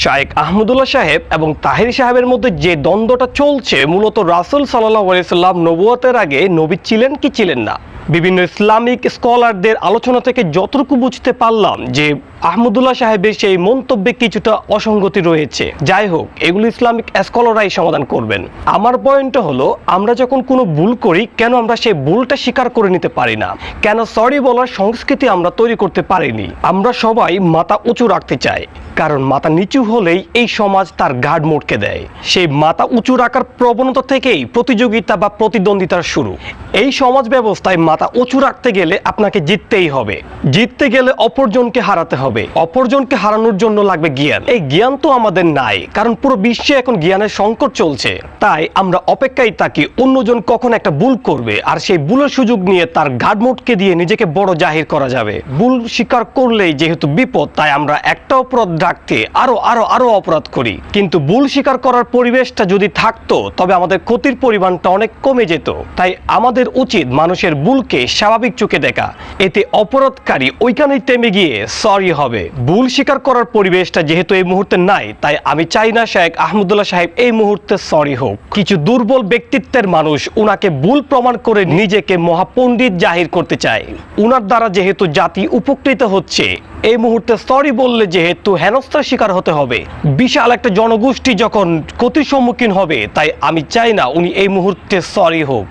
শায়েক আহমদুল্লাহ সাহেব এবং তাহির সাহেবের মধ্যে যে দ্বন্দ্বটা চলছে, মূলত রাসুল সাল্লাহ আলাইসাল্লাম নবুয়তের আগে নবী ছিলেন কি ছিলেন না? বিভিন্ন ইসলামিক স্কলারদের আলোচনা থেকে যতটুকু বুঝতে পারলাম যে আহমদুল্লাহ সাহেবের সেই মন্তব্যে কিছুটা অসঙ্গতি রয়েছে। যাই হোক, এগুলো ইসলামিক স্কলাররাই সমাধান করবেন। আমার পয়েন্টটা হলো, আমরা যখন কোনো ভুল করি, কেন আমরা সেই ভুলটা স্বীকার করে নিতে পারি না? কেন সরি বলার সংস্কৃতি আমরা তৈরি করতে পারিনি? আমরা সবাই মাথা উঁচু রাখতে চাই। কারণ মাথা নিচু হলেই এই সমাজ তার গাঢ় মোটকে দেয়। সেই মাথা উঁচু রাখার প্রবণতা থেকেই প্রতিযোগিতা বা প্রতিদ্বন্দ্বিতার শুরু। এই সমাজ ব্যবস্থায় মাথা উঁচু রাখতে গেলে আপনাকে জিততেই হবে। জিততে গেলে অপরজনকে হারাতে হবে। অপরজনকে হারানোর জন্য লাগবে জ্ঞান। এই জ্ঞান তো আমাদের নাই, কারণ পুরো বিশ্বে এখন জ্ঞানের সংকট চলছে। তাই আমরা অপেক্ষায় থাকি অন্যজন কখন একটা ভুল করবে, আর সেই ভুলের সুযোগ নিয়ে তার ঘাটমোটকে দিয়ে নিজেকে বড় জাহির করা যাবে। ভুল স্বীকার করলেই যেহেতু বিপদ, তাই আমরা একটা অপরাধ ডাকতে আরও আরও আরও অপরাধ করি। কিন্তু ভুল স্বীকার করার পরিবেশটা যদি থাকতো, তবে আমাদের ক্ষতির পরিমাণটা অনেক কমে যেত। তাই আমাদের উচিত মানুষের ভুলকে স্বাভাবিক চোখে দেখা। এতে অপরাধকারী ওইখানেই থেমে গিয়ে সরি হবে। ভুল স্বীকার করার পরিবেশটা যেহেতু এই মুহূর্তে নাই, তাই আমি চাই না শেখ আহমদুল্লাহ সাহেব এই মুহূর্তে সরি হোক। কিছু দুর্বল ব্যক্তিত্বের মানুষ উনাকে ভুল প্রমাণ করে নিজেকে মহাপণ্ডিত জাহির করতে চায়। উনার দ্বারা যেহেতু জাতি উপকৃত হচ্ছে এই মুহূর্তে সরি বললে যেহেতু হেনস্থার শিকার হতে হবে। বিশাল একটা জনগোষ্ঠী যখন ক্ষতির সম্মুখীন হবে, তাই আমি চাই না উনি এই মুহূর্তে সরি হোক।